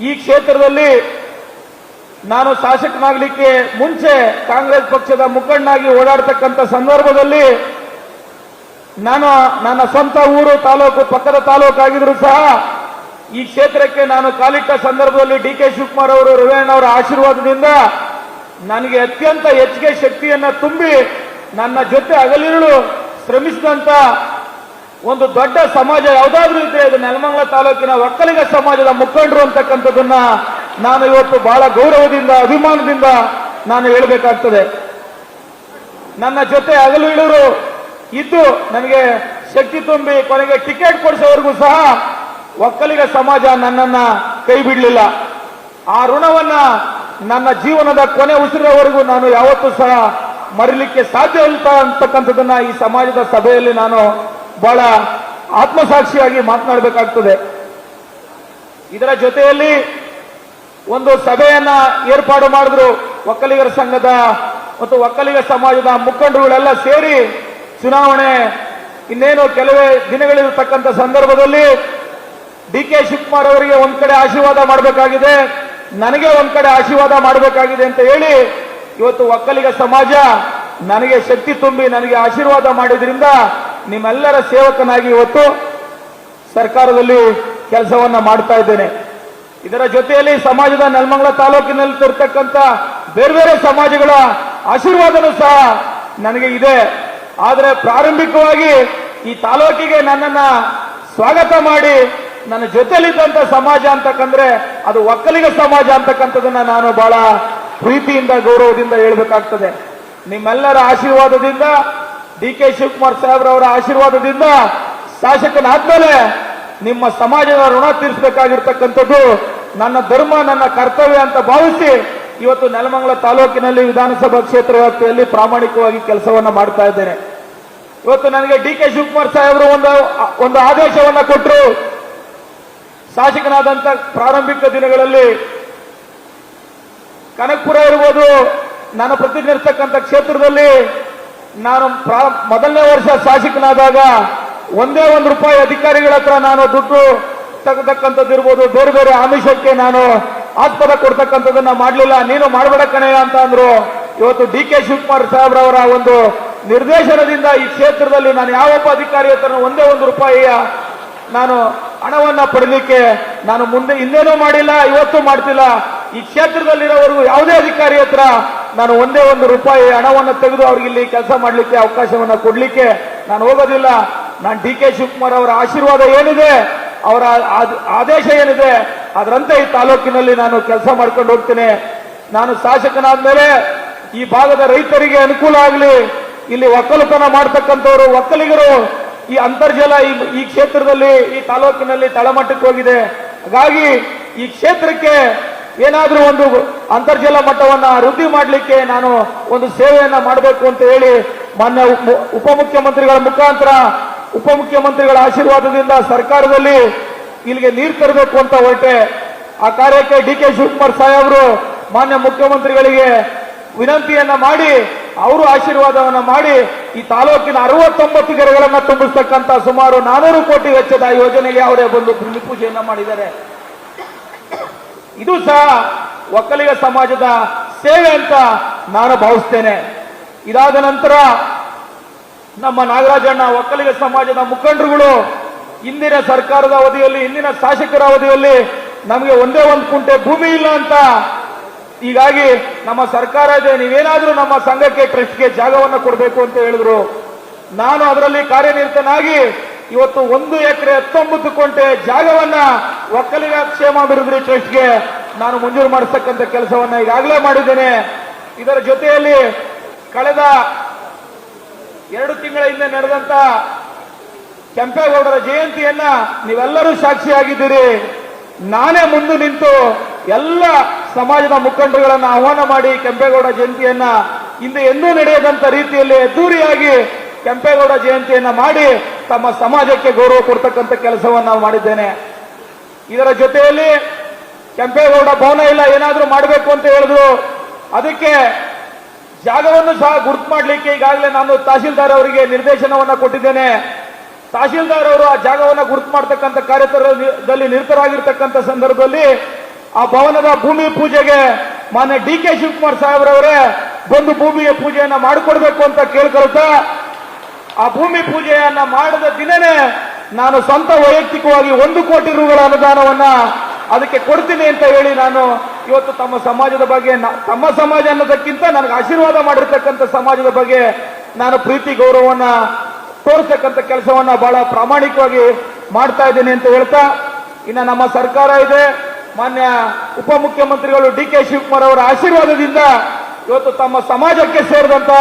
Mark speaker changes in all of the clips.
Speaker 1: ಈ ಕ್ಷೇತ್ರದಲ್ಲಿ ನಾನು ಶಾಸಕನಾಗಲಿಕ್ಕೆ ಮುಂಚೆ ಕಾಂಗ್ರೆಸ್ ಪಕ್ಷದ ಮುಖಂಡನಾಗಿ ಓಡಾಡ್ತಕ್ಕಂಥ ಸಂದರ್ಭದಲ್ಲಿ ನಾನು ನನ್ನ ಸ್ವಂತ ಊರು, ತಾಲೂಕು, ಪಕ್ಕದ ತಾಲೂಕು ಆಗಿದ್ರು ಸಹ ಈ ಕ್ಷೇತ್ರಕ್ಕೆ ನಾನು ಕಾಲಿಟ್ಟ ಸಂದರ್ಭದಲ್ಲಿ ಡಿ ಕೆ ಶಿವಕುಮಾರ್ ಅವರು ರವಿಯಣ್ಣ ಅವರ ಆಶೀರ್ವಾದದಿಂದ ನನಗೆ ಅತ್ಯಂತ ಹೆಚ್ಚಿಗೆ ಶಕ್ತಿಯನ್ನ ತುಂಬಿ ನನ್ನ ಜೊತೆ ಅಗಲಿರುಳು ಶ್ರಮಿಸಿದಂತ ಒಂದು ದೊಡ್ಡ ಸಮಾಜ, ಯಾವುದಾದ್ರೂ ಇದ್ರೆ ಅದು ನೆಲಮಂಗಲ ತಾಲೂಕಿನ ಒಕ್ಕಲಿಗ ಸಮಾಜದ ಮುಖಂಡರು ಅಂತಕ್ಕಂಥದ್ದನ್ನ ನಾನು ಇವತ್ತು ಬಹಳ ಗೌರವದಿಂದ, ಅಭಿಮಾನದಿಂದ ನಾನು ಹೇಳಬೇಕಾಗ್ತದೆ. ನನ್ನ ಜೊತೆ ಹಗಲು ಇಳರು ಇದ್ದು ನನಗೆ ಶಕ್ತಿ ತುಂಬಿ ಕೊನೆಗೆ ಟಿಕೆಟ್ ಕೊಡಿಸೋವರೆಗೂ ಸಹ ಒಕ್ಕಲಿಗ ಸಮಾಜ ನನ್ನನ್ನ ಕೈ ಬಿಡಲಿಲ್ಲ. ಆ ಋಣವನ್ನ ನನ್ನ ಜೀವನದ ಕೊನೆ ಉಸಿರವರೆಗೂ ನಾನು ಯಾವತ್ತೂ ಸಹ ಮರಿಲಿಕ್ಕೆ ಸಾಧ್ಯ ಇಲ್ಲ ಅಂತಕ್ಕಂಥದ್ದನ್ನ ಈ ಸಮಾಜದ ಸಭೆಯಲ್ಲಿ ನಾನು ಬಹಳ ಆತ್ಮಸಾಕ್ಷಿಯಾಗಿ ಮಾತನಾಡಬೇಕಾಗ್ತದೆ. ಇದರ ಜೊತೆಯಲ್ಲಿ ಒಂದು ಸಭೆಯನ್ನ ಏರ್ಪಾಡು ಮಾಡಿದ್ರು ಒಕ್ಕಲಿಗರ ಸಂಘದ ಮತ್ತು ಒಕ್ಕಲಿಗ ಸಮಾಜದ ಮುಖಂಡರುಗಳೆಲ್ಲ ಸೇರಿ ಚುನಾವಣೆ ಇನ್ನೇನು ಕೆಲವೇ ದಿನಗಳಿರತಕ್ಕಂಥ ಸಂದರ್ಭದಲ್ಲಿ ಡಿ ಕೆ ಶಿವಕುಮಾರ್ ಅವರಿಗೆ ಒಂದ್ ಕಡೆ ಆಶೀರ್ವಾದ ಮಾಡಬೇಕಾಗಿದೆ, ನನಗೆ ಒಂದ್ ಕಡೆ ಆಶೀರ್ವಾದ ಮಾಡಬೇಕಾಗಿದೆ ಅಂತ ಹೇಳಿ ಇವತ್ತು ಒಕ್ಕಲಿಗ ಸಮಾಜ ನನಗೆ ಶಕ್ತಿ ತುಂಬಿ ನನಗೆ ಆಶೀರ್ವಾದ ಮಾಡಿದ್ರಿಂದ ನಿಮ್ಮೆಲ್ಲರ ಸೇವಕನಾಗಿ ಇವತ್ತು ಸರ್ಕಾರದಲ್ಲಿ ಕೆಲಸವನ್ನ ಮಾಡ್ತಾ ಇದ್ದೇನೆ. ಇದರ ಜೊತೆಯಲ್ಲಿ ಸಮಾಜದ ನೆಲಮಂಗಲ ತಾಲೂಕಿನಲ್ಲಿ ತರ್ತಕ್ಕಂತ ಬೇರೆ ಬೇರೆ ಸಮಾಜಗಳ ಆಶೀರ್ವಾದನೂ ಸಹ ನನಗೆ ಇದೆ. ಆದರೆ ಪ್ರಾರಂಭಿಕವಾಗಿ ಈ ತಾಲೂಕಿಗೆ ನನ್ನನ್ನ ಸ್ವಾಗತ ಮಾಡಿ ನನ್ನ ಜೊತೆಲಿದ್ದಂತ ಸಮಾಜ ಅಂತಕ್ಕಂದ್ರೆ ಅದು ಒಕ್ಕಲಿಗ ಸಮಾಜ ಅಂತಕ್ಕಂಥದನ್ನ ನಾನು ಬಹಳ ಪ್ರೀತಿಯಿಂದ ಗೌರವದಿಂದ ಹೇಳ್ಬೇಕಾಗ್ತದೆ. ನಿಮ್ಮೆಲ್ಲರ ಆಶೀರ್ವಾದದಿಂದ ಡಿ ಕೆ ಶಿವಕುಮಾರ್ ಸಾಹೇಬ್ರವರ ಆಶೀರ್ವಾದದಿಂದ ಶಾಸಕನಾದ್ಮೇಲೆ ನಿಮ್ಮ ಸಮಾಜದ ಋಣ ತೀರಿಸಬೇಕಾಗಿರ್ತಕ್ಕಂಥದ್ದು ನನ್ನ ಧರ್ಮ, ನನ್ನ ಕರ್ತವ್ಯ ಅಂತ ಭಾವಿಸಿ ಇವತ್ತು ನೆಲಮಂಗಲ ತಾಲೂಕಿನಲ್ಲಿ ವಿಧಾನಸಭಾ ಕ್ಷೇತ್ರ ವ್ಯಾಪ್ತಿಯಲ್ಲಿ ಪ್ರಾಮಾಣಿಕವಾಗಿ ಕೆಲಸವನ್ನ ಮಾಡ್ತಾ ಇದ್ದೇನೆ. ಇವತ್ತು ನನಗೆ ಡಿ ಕೆ ಶಿವಕುಮಾರ್ ಸಾಹೇಬ್ರು ಒಂದು ಒಂದು ಆದೇಶವನ್ನ ಕೊಟ್ಟರು ಶಾಸಕನಾದಂತ ಪ್ರಾರಂಭಿಕ ದಿನಗಳಲ್ಲಿ ಕನಕಪುರ ಇರ್ಬೋದು ನಾನು ಪ್ರತಿನಿಧಿರ್ತಕ್ಕಂಥ ಕ್ಷೇತ್ರದಲ್ಲಿ ನಾನು ಮೊದಲನೇ ವರ್ಷ ಶಾಸಕನಾದಾಗ ಒಂದೇ ಒಂದು ರೂಪಾಯಿ ಅಧಿಕಾರಿಗಳ ಹತ್ರ ನಾನು ದುಡ್ಡು ತಗತಕ್ಕಂಥದ್ದು ಇರ್ಬೋದು ಬೇರೆ ಬೇರೆ ಆಮಿಷಕ್ಕೆ ನಾನು ಆಸ್ಪದ ಕೊಡ್ತಕ್ಕಂಥದ್ದನ್ನ ಮಾಡಲಿಲ್ಲ. ನೀನು ಮಾಡಬೇಡ ಕಣಯ್ಯ ಅಂತ ಅಂದ್ರು. ಇವತ್ತು ಡಿ ಕೆ ಶಿವಕುಮಾರ್ ಸಾಹೇಬ್ರವರ ಒಂದು ನಿರ್ದೇಶನದಿಂದ ಈ ಕ್ಷೇತ್ರದಲ್ಲಿ ನಾನು ಯಾವೊಬ್ಬ ಅಧಿಕಾರಿ ಹತ್ರ ಒಂದೇ ಒಂದು ರೂಪಾಯಿಯ ನಾನು ಹಣವನ್ನ ಪಡೆಯಲಿಕ್ಕೆ ನಾನು ಮುಂದೆ ಹಿಂದೇನೂ ಮಾಡಿಲ್ಲ, ಇವತ್ತು ಮಾಡ್ತಿಲ್ಲ. ಈ ಕ್ಷೇತ್ರದಲ್ಲಿರೋವರೆಗೂ ಯಾವುದೇ ಅಧಿಕಾರಿ ಹತ್ರ ನಾನು ಒಂದೇ ಒಂದು ರೂಪಾಯಿ ಹಣವನ್ನು ತೆಗೆದು ಅವ್ರಿಗೆ ಇಲ್ಲಿ ಕೆಲಸ ಮಾಡಲಿಕ್ಕೆ ಅವಕಾಶವನ್ನ ಕೊಡ್ಲಿಕ್ಕೆ ನಾನು ಹೋಗೋದಿಲ್ಲ. ನಾನು ಡಿ ಕೆ ಶಿವಕುಮಾರ್ ಅವರ ಆಶೀರ್ವಾದ ಏನಿದೆ, ಅವರ ಆದ್- ಆದೇಶ ಏನಿದೆ, ಅದರಂತೆ ಈ ತಾಲೂಕಿನಲ್ಲಿ ನಾನು ಕೆಲಸ ಮಾಡ್ಕೊಂಡು ಹೋಗ್ತೇನೆ. ನಾನು ಶಾಸಕನಾದ ಮೇಲೆ ಈ ಭಾಗದ ರೈತರಿಗೆ ಅನುಕೂಲ ಆಗಲಿ, ಇಲ್ಲಿ ಒಕ್ಕಲುತನ ಮಾಡ್ತಕ್ಕಂಥವರು, ಒಕ್ಕಲಿಗರು ಈ ಅಂತರ್ಜಲ ಈ ಕ್ಷೇತ್ರದಲ್ಲಿ ಈ ತಾಲೂಕಿನಲ್ಲಿ ತಳಮಟ್ಟಕ್ಕೆ ಹೋಗಿದೆ. ಹಾಗಾಗಿ ಈ ಕ್ಷೇತ್ರಕ್ಕೆ ಏನಾದ್ರೂ ಒಂದು ಅಂತರ್ಜಲ ಮಟ್ಟವನ್ನ ವೃದ್ಧಿ ಮಾಡಲಿಕ್ಕೆ ನಾನು ಒಂದು ಸೇವೆಯನ್ನ ಮಾಡಬೇಕು ಅಂತ ಹೇಳಿ ಮಾನ್ಯ ಉಪ- ಉಪಮುಖ್ಯಮಂತ್ರಿಗಳ ಮುಖಾಂತರ, ಉಪಮುಖ್ಯಮಂತ್ರಿಗಳ ಆಶೀರ್ವಾದದಿಂದ ಸರ್ಕಾರದಲ್ಲಿ ಇಲ್ಲಿಗೆ ನೀರು ತರಬೇಕು ಅಂತ ಹೊರಟೆ. ಆ ಕಾರ್ಯಕ್ಕೆ ಡಿ ಕೆ ಶಿವಕುಮಾರ್ ಸಾಹೇಬರು ಮಾನ್ಯ ಮುಖ್ಯಮಂತ್ರಿಗಳಿಗೆ ವಿನಂತಿಯನ್ನ ಮಾಡಿ, ಅವರು ಆಶೀರ್ವಾದವನ್ನ ಮಾಡಿ ಈ ತಾಲೂಕಿನ ಅರವತ್ತೊಂಬತ್ತು ಕೆರೆಗಳನ್ನ ತುಂಬಿಸ್ತಕ್ಕಂಥ ಸುಮಾರು ನಾನೂರು ಕೋಟಿ ವೆಚ್ಚದ ಯೋಜನೆಗೆ ಅವರೇ ಬಂದು ಭೂಮಿ ಪೂಜೆಯನ್ನ ಮಾಡಿದ್ದಾರೆ. ಇದು ಸಹ ಒಕ್ಕಲಿಗ ಸಮಾಜದ ಸೇವೆ ಅಂತ ನಾನು ಭಾವಿಸ್ತೇನೆ. ಇದಾದ ನಂತರ ನಮ್ಮ ನಾಗರಾಜಣ್ಣ ಒಕ್ಕಲಿಗ ಸಮಾಜದ ಮುಖಂಡರುಗಳು ಇಂದಿನ ಸರ್ಕಾರದ ಅವಧಿಯಲ್ಲಿ, ಇಂದಿನ ಶಾಸಕರ ಅವಧಿಯಲ್ಲಿ ನಮಗೆ ಒಂದೇ ಒಂದು ಕುಂಟೆ ಭೂಮಿ ಇಲ್ಲ ಅಂತ ಹೀಗಾಗಿ ನಮ್ಮ ಸರ್ಕಾರ ಇದೆ, ನೀವೇನಾದ್ರೂ ನಮ್ಮ ಸಂಘಕ್ಕೆ ಟ್ರಸ್ಟ್ಗೆ ಜಾಗವನ್ನು ಕೊಡಬೇಕು ಅಂತ ಹೇಳಿದ್ರು. ನಾನು ಅದರಲ್ಲಿ ಕಾರ್ಯನಿರತನಾಗಿ ಇವತ್ತು ಒಂದು ಎಕರೆ ಹತ್ತೊಂಬತ್ತು ಕೊಂಟೆ ಜಾಗವನ್ನ ಒಕ್ಕಲಿಗ ಕ್ಷೇಮಾಭಿವೃದ್ಧಿ ಟ್ರಸ್ಟ್ಗೆ ನಾನು ಮಂಜೂರು ಮಾಡಿಸ್ತಕ್ಕಂಥ ಕೆಲಸವನ್ನ ಈಗಾಗಲೇ ಮಾಡಿದ್ದೇನೆ. ಇದರ ಜೊತೆಯಲ್ಲಿ ಕಳೆದ ಎರಡು ತಿಂಗಳ ಹಿಂದೆ ನಡೆದಂತ ಕೆಂಪೇಗೌಡರ ಜಯಂತಿಯನ್ನ ನೀವೆಲ್ಲರೂ ಸಾಕ್ಷಿಯಾಗಿದ್ದೀರಿ. ನಾನೇ ಮುಂದೆ ನಿಂತು ಎಲ್ಲ ಸಮಾಜದ ಮುಖಂಡರುಗಳನ್ನು ಆಹ್ವಾನ ಮಾಡಿ ಕೆಂಪೇಗೌಡ ಜಯಂತಿಯನ್ನ ಹಿಂದೆ ಎಂದೂ ನಡೆಯದಂತ ರೀತಿಯಲ್ಲಿ ಅದ್ದೂರಿಯಾಗಿ ಕೆಂಪೇಗೌಡ ಜಯಂತಿಯನ್ನ ಮಾಡಿ ತಮ್ಮ ಸಮಾಜಕ್ಕೆ ಗೌರವ ಕೊಡ್ತಕ್ಕಂಥ ಕೆಲಸವನ್ನ ಮಾಡಿದ್ದೇನೆ. ಇದರ ಜೊತೆಯಲ್ಲಿ ಕೆಂಪೇಗೌಡ ಭವನ ಇಲ್ಲ, ಏನಾದರೂ ಮಾಡಬೇಕು ಅಂತ ಹೇಳಿದ್ರು. ಅದಕ್ಕೆ ಜಾಗವನ್ನು ಸಹ ಗುರುತು ಮಾಡಲಿಕ್ಕೆ ಈಗಾಗಲೇ ನಾನು ತಹಸೀಲ್ದಾರ್ ಅವರಿಗೆ ನಿರ್ದೇಶನವನ್ನು ಕೊಟ್ಟಿದ್ದೇನೆ. ತಹಶೀಲ್ದಾರ್ ಅವರು ಆ ಜಾಗವನ್ನು ಗುರುತು ಮಾಡ್ತಕ್ಕಂಥ ಕಾರ್ಯತರದಲ್ಲಿ ನಿರತರಾಗಿರ್ತಕ್ಕಂಥ ಸಂದರ್ಭದಲ್ಲಿ ಆ ಭವನದ ಭೂಮಿ ಪೂಜೆಗೆ ಮಾನ್ಯ ಡಿ ಕೆ ಶಿವಕುಮಾರ್ ಸಾಹೇಬ್ರವರೇ ಬಂದು ಭೂಮಿಯ ಪೂಜೆಯನ್ನು ಮಾಡಿಕೊಡ್ಬೇಕು ಅಂತ ಕೇಳ್ಕೊಳ್ತಾ ಆ ಭೂಮಿ ಪೂಜೆಯನ್ನ ಮಾಡಿದ ದಿನನೇ ನಾನು ಸ್ವಂತ ವೈಯಕ್ತಿಕವಾಗಿ ಒಂದು ಕೋಟಿ ರೂಗಳ ಅನುದಾನವನ್ನ ಅದಕ್ಕೆ ಕೊಡ್ತೀನಿ ಅಂತ ಹೇಳಿ ನಾನು ಇವತ್ತು ತಮ್ಮ ಸಮಾಜದ ಬಗ್ಗೆ ತಮ್ಮ ಸಮಾಜ ಅನ್ನೋದಕ್ಕಿಂತ ನನಗೆ ಆಶೀರ್ವಾದ ಮಾಡಿರ್ತಕ್ಕಂಥ ಸಮಾಜದ ಬಗ್ಗೆ ನಾನು ಪ್ರೀತಿ ಗೌರವವನ್ನ ತೋರಿಸ್ತಕ್ಕಂಥ ಕೆಲಸವನ್ನ ಬಹಳ ಪ್ರಾಮಾಣಿಕವಾಗಿ ಮಾಡ್ತಾ ಇದ್ದೀನಿ ಅಂತ ಹೇಳ್ತಾ, ಇನ್ನು ನಮ್ಮ ಸರ್ಕಾರ ಇದೆ. ಮಾನ್ಯ ಉಪಮುಖ್ಯಮಂತ್ರಿಗಳು ಡಿ ಕೆ ಶಿವಕುಮಾರ್ ಅವರ ಆಶೀರ್ವಾದದಿಂದ ಇವತ್ತು ತಮ್ಮ ಸಮಾಜಕ್ಕೆ ಸೇರಿದಂತ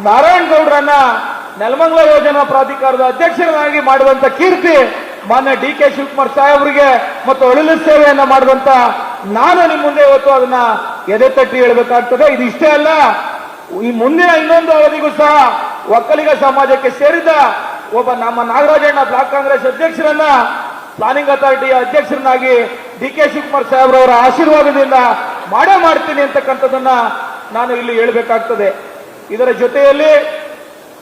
Speaker 1: ನಾರಾಯಣ ಗೌಡ್ರನ್ನ ನೆಲಮಂಗಲ ಯೋಜನಾ ಪ್ರಾಧಿಕಾರದ ಅಧ್ಯಕ್ಷರನ್ನಾಗಿ ಮಾಡುವಂತ ಕೀರ್ತಿ ಮಾನ್ಯ ಡಿ ಕೆ ಶಿವಕುಮಾರ್ ಸಾಹೇಬರಿಗೆ ಮತ್ತು ಅಳಿಲು ಸೇವೆಯನ್ನ ಮಾಡುವಂತ ನಾನು ನಿಮ್ಮ ಮುಂದೆ ಇವತ್ತು ಅದನ್ನ ಎದೆ ತಟ್ಟಿ ಹೇಳ್ಬೇಕಾಗ್ತದೆ. ಇದು ಇಷ್ಟೇ ಅಲ್ಲ, ಈ ಮುಂದಿನ ಇನ್ನೊಂದು ಅವಧಿಗೂ ಸಹ ಒಕ್ಕಲಿಗ ಸಮಾಜಕ್ಕೆ ಸೇರಿದ ಒಬ್ಬ ನಮ್ಮ ನಾಗರಾಜಣ್ಣ ಬ್ಲಾಕ್ ಕಾಂಗ್ರೆಸ್ ಅಧ್ಯಕ್ಷರನ್ನ ಪ್ಲಾನಿಂಗ್ ಅಥಾರಿಟಿಯ ಅಧ್ಯಕ್ಷರನ್ನಾಗಿ ಡಿ ಕೆ ಶಿವಕುಮಾರ್ ಸಾಹೇಬ್ರವರ ಆಶೀರ್ವಾದದಿಂದ ಮಾಡೇ ಮಾಡ್ತೀನಿ ಅಂತಕ್ಕಂಥದ್ದನ್ನ ನಾನು ಇಲ್ಲಿ ಹೇಳಬೇಕಾಗ್ತದೆ. ಇದರ ಜೊತೆಯಲ್ಲಿ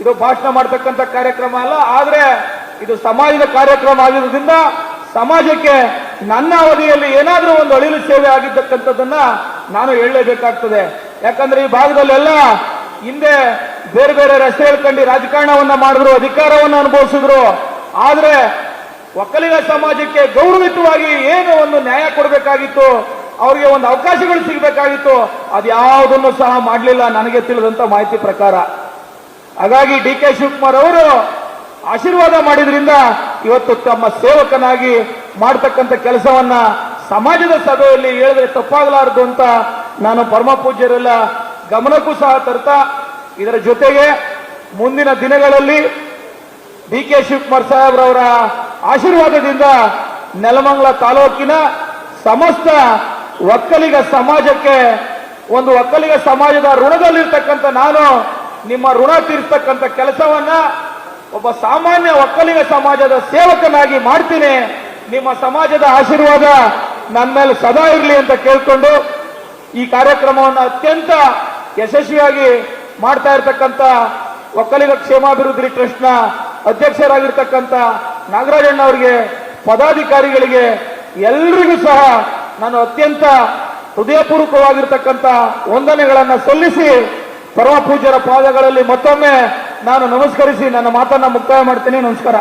Speaker 1: ಇದು ಭಾಷಣ ಮಾಡ್ತಕ್ಕಂಥ ಕಾರ್ಯಕ್ರಮ ಅಲ್ಲ, ಆದ್ರೆ ಇದು ಸಮಾಜದ ಕಾರ್ಯಕ್ರಮ ಆಗಿರೋದ್ರಿಂದ ಸಮಾಜಕ್ಕೆ ನನ್ನ ಅವಧಿಯಲ್ಲಿ ಏನಾದರೂ ಒಂದು ಅಳಿಲು ಸೇವೆ ಆಗಿರ್ತಕ್ಕಂಥದ್ದನ್ನ ನಾನು ಹೇಳಲೇಬೇಕಾಗ್ತದೆ. ಯಾಕಂದ್ರೆ ಈ ಭಾಗದಲ್ಲೆಲ್ಲ ಹಿಂದೆ ಬೇರೆ ಬೇರೆ ರಸ್ತೆಗಳು ಕಂಡು ರಾಜಕಾರಣವನ್ನ ಮಾಡಿದ್ರು, ಅಧಿಕಾರವನ್ನು ಅನುಭವಿಸಿದ್ರು. ಆದ್ರೆ ಒಕ್ಕಲಿಗ ಸಮಾಜಕ್ಕೆ ಗೌರವಿತವಾಗಿ ಏನು ಒಂದು ನ್ಯಾಯ ಕೊಡಬೇಕಾಗಿತ್ತು, ಅವರಿಗೆ ಒಂದು ಅವಕಾಶಗಳು ಸಿಗಬೇಕಾಗಿತ್ತು, ಅದ್ಯಾವುದನ್ನು ಸಹ ಮಾಡಲಿಲ್ಲ ನನಗೆ ತಿಳಿದಂತ ಮಾಹಿತಿ ಪ್ರಕಾರ. ಹಾಗಾಗಿ ಡಿ ಕೆ ಶಿವಕುಮಾರ್ ಅವರು ಆಶೀರ್ವಾದ ಮಾಡಿದ್ರಿಂದ ಇವತ್ತು ತಮ್ಮ ಸೇವಕನಾಗಿ ಮಾಡ್ತಕ್ಕಂಥ ಕೆಲಸವನ್ನ ಸಮಾಜದ ಸಭೆಯಲ್ಲಿ ಹೇಳಿದ್ರೆ ತಪ್ಪಾಗಲಾರದು ಅಂತ ನಾನು ಪರಮ ಪೂಜ್ಯರೆಲ್ಲ ಗಮನಕ್ಕೂ ಸಹ ತರ್ತಾ, ಇದರ ಜೊತೆಗೆ ಮುಂದಿನ ದಿನಗಳಲ್ಲಿ ಡಿ ಕೆ ಶಿವಕುಮಾರ್ ಸಾಹೇಬ್ರವರ ಆಶೀರ್ವಾದದಿಂದ ನೆಲಮಂಗಲ ತಾಲೂಕಿನ ಸಮಸ್ತ ಒಕ್ಕಲಿಗ ಸಮಾಜಕ್ಕೆ, ಒಂದು ಒಕ್ಕಲಿಗ ಸಮಾಜದ ಋಣದಲ್ಲಿರ್ತಕ್ಕಂಥ ನಾನು ನಿಮ್ಮ ಋಣ ತೀರಿಸ್ತಕ್ಕಂಥ ಕೆಲಸವನ್ನ ಒಬ್ಬ ಸಾಮಾನ್ಯ ಒಕ್ಕಲಿಗ ಸಮಾಜದ ಸೇವಕನಾಗಿ ಮಾಡ್ತೀನಿ. ನಿಮ್ಮ ಸಮಾಜದ ಆಶೀರ್ವಾದ ನನ್ನ ಮೇಲೆ ಸದಾ ಇರಲಿ ಅಂತ ಕೇಳ್ಕೊಂಡು ಈ ಕಾರ್ಯಕ್ರಮವನ್ನು ಅತ್ಯಂತ ಯಶಸ್ವಿಯಾಗಿ ಮಾಡ್ತಾ ಇರತಕ್ಕಂತ ಒಕ್ಕಲಿಗ ಕ್ಷೇಮಾಭಿವೃದ್ಧಿ ಟ್ರಸ್ಟ್ನ ಅಧ್ಯಕ್ಷರಾಗಿರ್ತಕ್ಕಂಥ ನಾಗರಾಜಣ್ಣ ಅವರಿಗೆ, ಪದಾಧಿಕಾರಿಗಳಿಗೆ ಎಲ್ರಿಗೂ ಸಹ ನಾನು ಅತ್ಯಂತ ಹೃದಯಪೂರ್ವಕವಾಗಿರ್ತಕ್ಕಂಥ ವಂದನೆಗಳನ್ನು ಸಲ್ಲಿಸಿ ಪರಮ ಪೂಜ್ಯರ ಪಾದಗಳಲ್ಲಿ ಮತ್ತೊಮ್ಮೆ ನಾನು ನಮಸ್ಕರಿಸಿ ನನ್ನ ಮಾತನ್ನ ಮುಕ್ತಾಯ ಮಾಡ್ತೀನಿ. ನಮಸ್ಕಾರ.